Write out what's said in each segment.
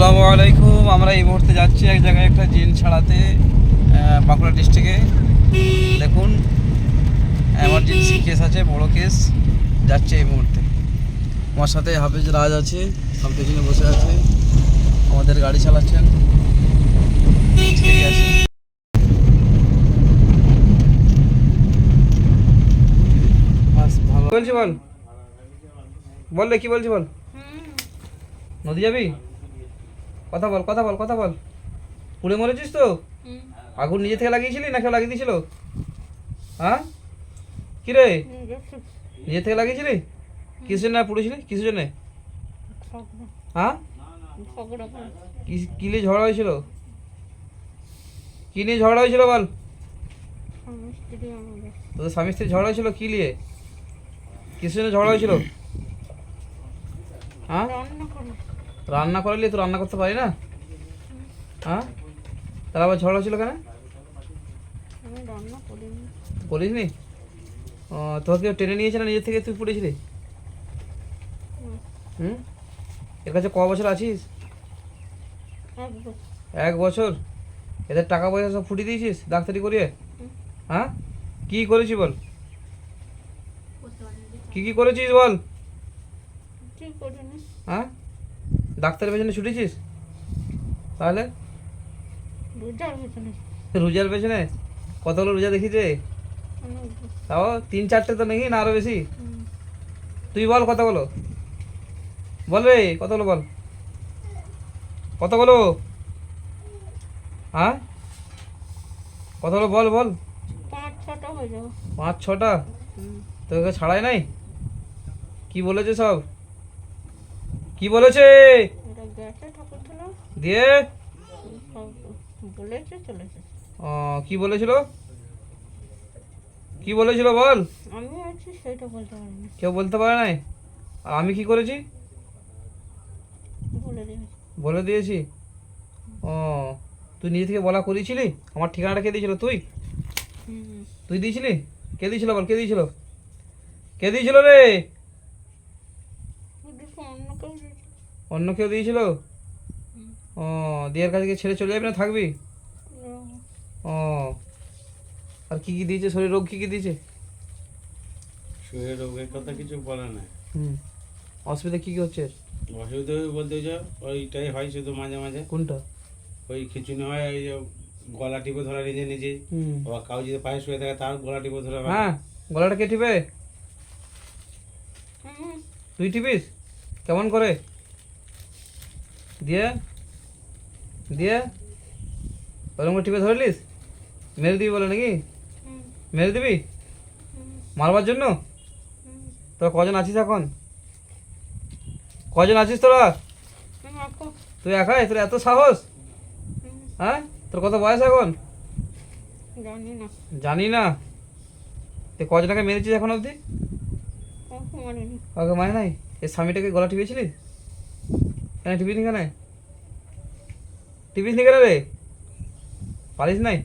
আসসালামু আলাইকুম। আমরা এই মুহূর্তে যাচ্ছি এক জায়গায় একটা জিন ছাড়াতে বাঁকুড়া ডিস্ট্রিক্টে দেখুন এমার্জেন্সি কেস আছে বড় কেস যাচ্ছে এই মুহূর্তে। আমার সাথে হাফিজ রাজ আছে সব পেছনে বসে আছে। আমাদের গাড়ি চালাচ্ছেন। বলছি বল? বললে কি বলছি বল? নদী যাবি? কথা বল কথা বল কথা বল। পুড়ে মরেছিস তো? আগুন নিজে থেকে লাগিয়েছিলি না কেউ লাগিয়ে দিয়েছিল? হ্যাঁ? কি রে নিজে থেকে লাগিয়েছিলি? কিসের জন্য পুড়েছিলি? কিসের জন্য? হ্যাঁ? কি নিয়ে ঝগড়া হয়েছিল? কি নিয়ে ঝগড়া হয়েছিল বল? তোদের স্বামী স্ত্রী ঝগড়া হয়েছিল? কি নিয়ে? কিসের জন্য ঝগড়া হয়েছিল? হ্যাঁ? রান্না করলি তো রান্না করতে পারি না? হ্যাঁ? তাহলে আবার ঝড় ছিল কেন? বলিস নি ও তোকে কেউ টেনে নিয়েছে না নিজের থেকে তুই পড়েছিলি? হুম? এর কাছে ক বছর আছিস? এক বছর। এদের টাকা পয়সা সব ফুটিয়ে দিয়েছিস ডাক্তারি করিয়ে? হ্যাঁ? কি করেছি বল? কি কি করেছিস বল? হ্যাঁ? ডাক্তারের পেছনে ছুটেছিস? তাহলে? রোজার পেছনে। কতগুলো রোজা দেখিছে তাও তিন চারটে তো নাকি না আরও বেশি? তুই বল কতগুলো? বল রে কতগুলো বল? কতগুলো? হ্যাঁ? কতগুলো বল বল। পাঁচ ছটা পাঁচ ছটা? তোকে ছাড়াই নাই? কি বলেছে সব? কি বলেছে? দিয়ে? ও, কি বলেছিল? কি বলেছিল বল? আমি কেউ বলতে পারে নাই? আমি কি করেছি? বলে দিয়েছি বলে দিয়েছি। ও তুই নিজে থেকে বলা করেছিলি? আমার ঠিকানাটা কে দিয়েছিল? তুই? তুই দিয়েছিলি? কে দিয়েছিল বল? কে দিয়েছিল? কে দিয়েছিল রে ওদিকে অন্য কেউ দিয়েছে। অন্য কেউ দিয়েছিল? ও দিয়ের কাছে ছেড়ে চলে যাবি না থাকবি? ও আর কি কি দিয়েছে? শরীর রোগ কি কি দিয়েছে? শরীরের রোগের কথা কিছু বলে না হুম। অসুবিধা কি কি হচ্ছে? অসুবিধা বলতে যে ওইটাই হয় শুধু মাঝে মাঝে। কোনটা? ওই খিচুনি হয় ওই যে গলা টিপে ধরা নিজে নিজে। আবার কাউ যদি পায়ে শুয়ে থাকে তার গলা টিপে ধরে হ্যাঁ। গলাটা কে টিপে? তুই টিপিস? কেমন করে? দিয়ে দিয়ে ওরকম টিপে ধরলিস? মেরে দিবি বলে নাকি? মেরে দিবি? মারবার জন্য? তোরা কজন আছিস এখন? কজন আছিস তোরা? তুই একাই তোর এত সাহস? হ্যাঁ? তোর কত বয়স এখন? জানি না। তুই কজনকে মেরেছিস এখন অবধি? কাউকে মানে নাই? এই স্বামীটাকে গলা টিপেছিলিস? কেন টিপিস নি কেন টিপিস নি কেন রে? পারিস নাই?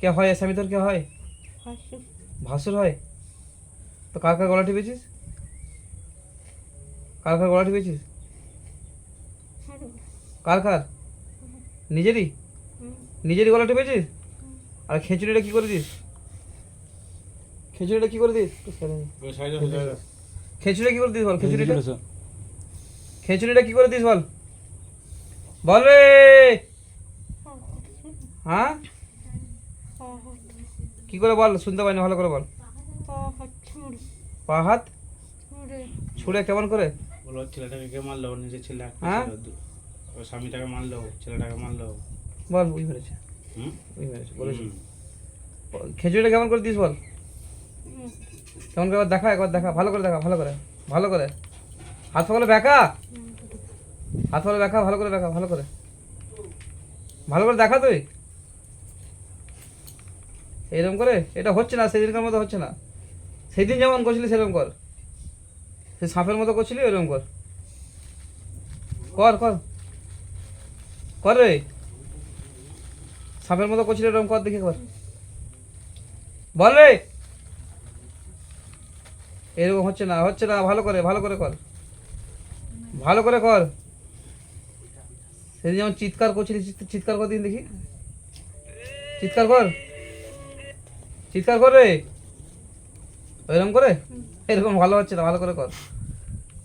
কে হয় স্বামী তোর কে হয়? ভাসুর। হয়? তো কার কার গলা টিপেছিস? কার কার গলা টিপেছিস? কার কার? নিজেরই? নিজেরই গলা টিপেছিস? আর খেচুড়িটা কি করে দিস? খেচুড়িটা কি করে দিস? সাইডে কি করে দিস বল? খেচুড়িটা? খেচুড়িটা কি করে দিস বল? বল রে! হ্যাঁ? কি করে বল? শুনতে পাইনি ভালো করে বল। পা হাত ছুড়ে কেমন করে? বলো ছেলেটাকে কে মারলো? নিজের ছেলে হ্যাঁ? স্বামীটাকে মারলো ছেলেটাকে মারলো। বল বুঝ মেরেছে। হুম? বুঝ মেরেছে বলেছি। খেচুড়িটা কেমন করে দিস বল? কেমন করে? একবার দেখা একবার দেখা। ভালো করে দেখা ভালো করে। ভালো করে। হাত পাগলে দেখা হাত পাগলে দেখা ভালো করে দেখা ভালো করে। ভালো করে দেখা তুই। এরকম করে? এটা হচ্ছে না, সেদিনকার মতো হচ্ছে না। সেদিন যেমন করছিলি সেরকম কর। সে সাপের মতো করছিলি এরকম কর। কর কর। কর রে। সাপের মতো করছিলি এরকম কর, দেখি কর বল রে। এরকম হচ্ছে না হচ্ছে না, ভালো করে ভালো করে কর। ভালো করে কর। সেদিন যেমন চিৎকার করছিলি চিৎকার কর দিন দেখি। চিৎকার কর। চিৎকার কর রে। এরকম করে? এরকম ভালো হচ্ছে না, ভালো করে কর।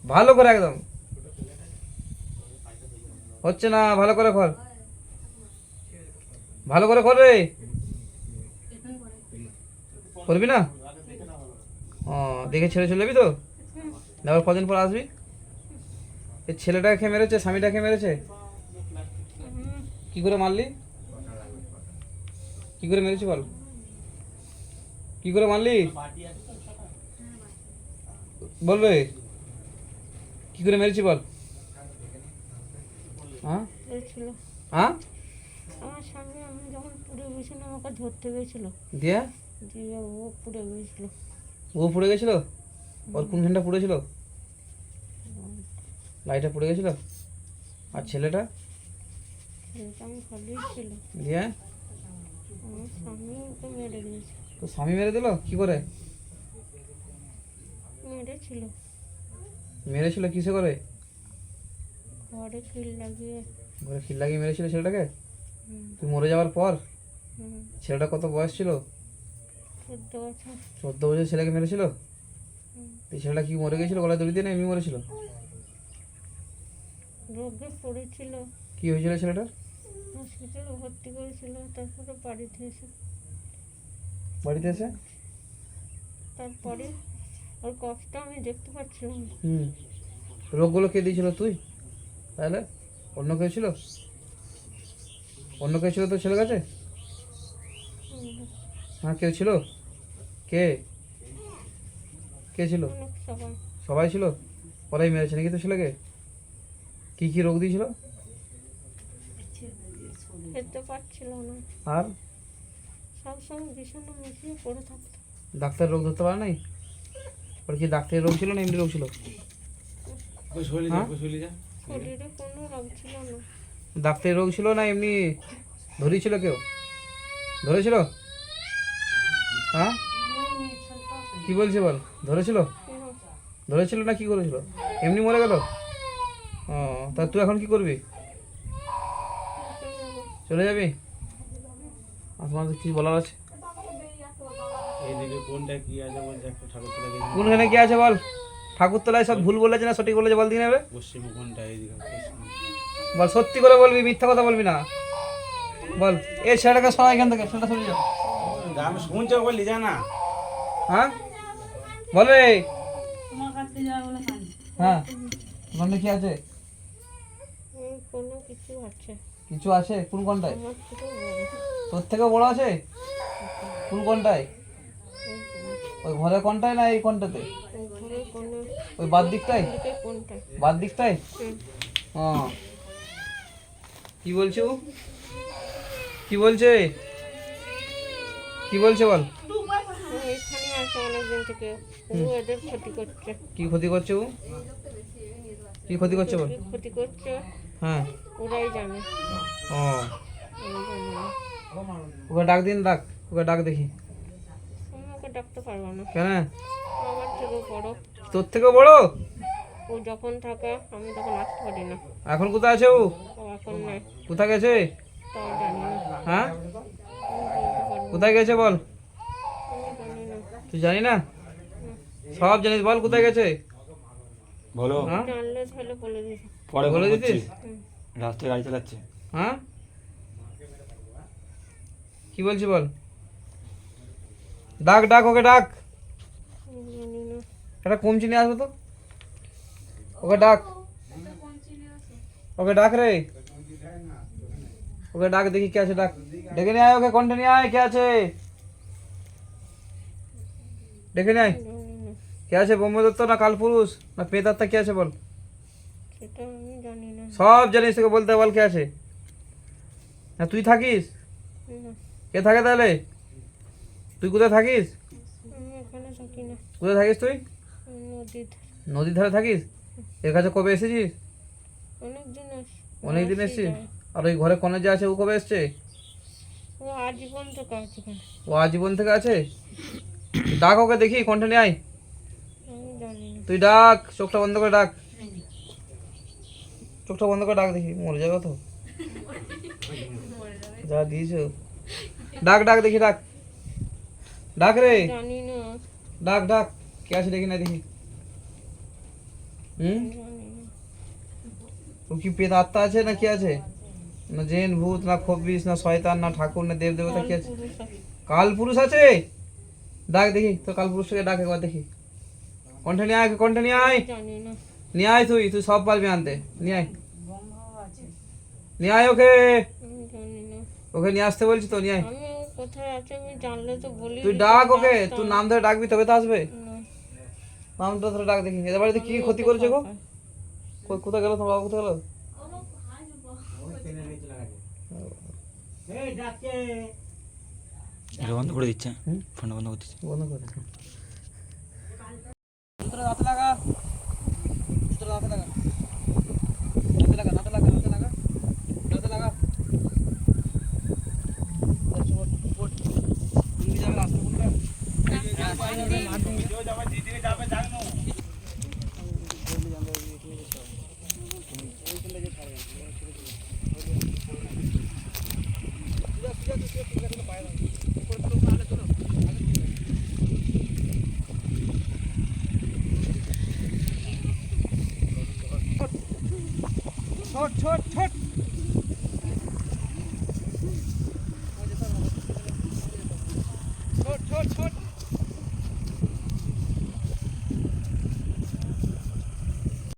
ভালো করে একদম। হচ্ছে না, ভালো করে কর। ভালো করে কর রে। করবি না? ও, দেখে ছেড়ে চলে যাবি তো? আবার কদিন পর আসবি? এই ছেলেটাকে খেয়ে মেরেছে, স্বামীটাকে মেরেছে? কি করে মারলি? কি করে মেরেছি বল। কি করে মারলি? বলবে কি করে মেরেছি বল। হ্যাঁ? হ্যাঁ? আমার সামনে আমি যখন পুড়ে গেছিলাম আমাকে ধরতে গেছিল। দিয়ে? দিয়ে ও পুড়ে গেছিল। ও পুড়ে গেছিল? ওর কোনখানটা পুড়েছিল? লাইটটা পুড়ে গেছিল? আর ছেলেটা? দিয়ে? স্বামী মেরে দিয়েছে তো স্বামী মেরে দিল? কি করে? মেরেছিল মেরেছিল কিসে করে? ঘরে কিল লাগিয়ে ঘরে খিল লাগিয়ে মেরেছিল ছেলেটাকে? তুই মরে যাওয়ার পর? ছেলেটা কত বয়স ছিল? চোদ্দ বছর ছেলেকে মেরেছিল? এই ছেলেটা কি মরে গেছিল? গলায় দড়ি দিয়ে না এমনি মরেছিল? রোগে পড়েছিল। কি হয়েছিল ছেলেটার? হসপিটালে ভর্তি করেছিল তারপরে বাড়িতে এসে বাড়িতে এসে? তারপরে ওর কষ্ট আমি দেখতে পাচ্ছিলাম হুম। রোগগুলো কে দিয়েছিল তুই? তাহলে? অন্য কেউ ছিল? অন্য কেউ ছিল তোর ছেলে কাছে? হ্যাঁ কেউ ছিল? কে? কে ছিল? সবাই। সবাই ছিল? ওরাই মেরেছে নাকি তো ছেলেকে? কি কি রোগ দিয়েছিল? খেতে পারছিল না। আর? সবসময় বিছানা মিশিয়ে পড়ে থাকতো। ডাক্তার রোগ ধরতে পারে নাই? ওর কি ডাক্তারের রোগ ছিল না এমনি রোগ ছিল? হ্যাঁ? ওই শৈলী যা। শরীরে কোনো রোগ ছিল না। ডাক্তারের রোগ ছিল না এমনি? ধরেছিল কেউ? ধরেছিল? হ্যাঁ? কি বলছে বল? ধরেছিল? কোনো ধরেছিল না কি করেছিল? এমনি মরে গেল? ও তা তুই এখন কি করবি? চলে যাবি? আপনার কি বলার আছে? ঠাকুর কোনখানে কি আছে বল? ঠাকুরতলায় সব ভুল বলেছে না সঠিক বলেছে বল দিন এবারে কোনটা বল সত্যি করে বলবি মিথ্যা কথা বলবি না। বল এই ছেলেটাকে সরা এখান থেকে ছেলেটা সরে যাও আমি শুনছো বললি জানা হ্যাঁ? বল রে হ্যাঁ। কি আছে? কোনো কিছু আছে। কিছু আছে কোন কোনটায়? আমার থেকে বড় তোর আছে? কোন কোনটায়? ওই ঘরের কোনটায় না এই কোনটাতে? ঘরে ওই বাদ দিকটায়? দিকে কোনটা বাদ দিকটায়? হুম, কি বলছে ও? কি বলছে? কি বলছে বল? কি ক্ষতি করছে ও? কি ক্ষতি করছে বল? ক্ষতি করছে। হ্যাঁ ওরাই জানে। ও। আমি ওকে ডাক দিন ডাক। ওকে ডাক দেখি। ওকে ডাকতে পারব না। কেন? আমার থেকে বড়। তোর থেকেও বড়? ও যখন থাকে আমি তখন আসতে পারি না। এখন কোথায় আছে ও? এখন নাই। কোথায় গেছে? তাও জানি না। হ্যাঁ। কোথায় গেছে বল? তুই জানি না? সব জানিস বল কোথায় গেছে? বলো। হ্যাঁ? জানলে তাহলে বলে দিস পরে বলে বলে দিতিস রাস্তায় গাড়ি চালাচ্ছে। হ্যাঁ? কি বলছি বল? ডাক ডাক ওকে ডাক। একটা কমচি নিয়ে আসবে তো? ওকে ডাক। ওকে ডাক রে। ওকে ডাক দেখি কে আছে ডাক। ডেকে নিয়ে আয় ওকে কন্টে নিয়ে আয় কে আছে? ডেকে নিয়ে আয়। কে আছে বোম্বে দত্ত না কালপুরুষ? না পেদাত্তা কে আছে বল? সেটা আমি জানি না। সব জানিস তোকে বলতে বল কে আছে? না তুই থাকিস? কে থাকে তাহলে? তুই কোথায় থাকিস? কোথায় থাকিস তুই? নদীর ধারে। থাকিস? এর কাছে কবে এসেছিস? অনেক দিন এসেছিস? আর ওই ঘরে কনে যে আছে ও কবে এসছে? ও আজীবন থেকে আছে ডাক ওকে দেখি নিয়ে আয়। তুই ডাক চোখটা বন্ধ করে ডাক। চোখটা বন্ধ করে ডাক দেখি মরে যাবে তো। যা দিয়েছ ডাক ডাক দেখি ডাক। ডাক রে। জানি না। ডাক ডাক। কে আছে দেখি না দেখি। হুম? জানি না ও কি পেত আত্মা আছে না কি আছে? না জেন ভূত না খব্বিস না শয়তান না ঠাকুর না দেব দেবতা কি আছে? পুরুষ আছে। কাল পুরুষ আছে? ডাক দেখি তো কাল পুরুষকে ডাক একবার দেখি। কণ্ঠে নিয়ে আয় কণ্ঠে নিয়ে আয়। জানি না। নিয়ে আয় তুই তুই সব পারবি আনতে। নিয়ে আয়। নিয়ে আয় ওকে। ওকে নিয়ে আসতে বলছি তো নিয়ে আয়। আমি ও কোথায় আছে আমি জানলে তো বলি তুই ডাক ওকে তুই নাম ধরে ডাকবি তবে তো আসবে। নামটা ধরে ডাক দেখি। এদের বাড়িতে কি ক্ষতি করেছে গো? কোথায়? গেল তোমার বাবা? কোথায় গেল? এটা বন্ধ করে দিচ্ছে? ফোনটা বন্ধ করে দিচ্ছে। বন্ধ করে দাঁতে লাগা ভিতরে দাঁতে লাগা দাঁতে লাগা দাঁতে লাগা দাঁতে লাগা দাঁতে লাগা ওঠ, ওঠ, ওঠ। তুমি যাবে রাস্তা কোনটা? ছোট ছোট ছোট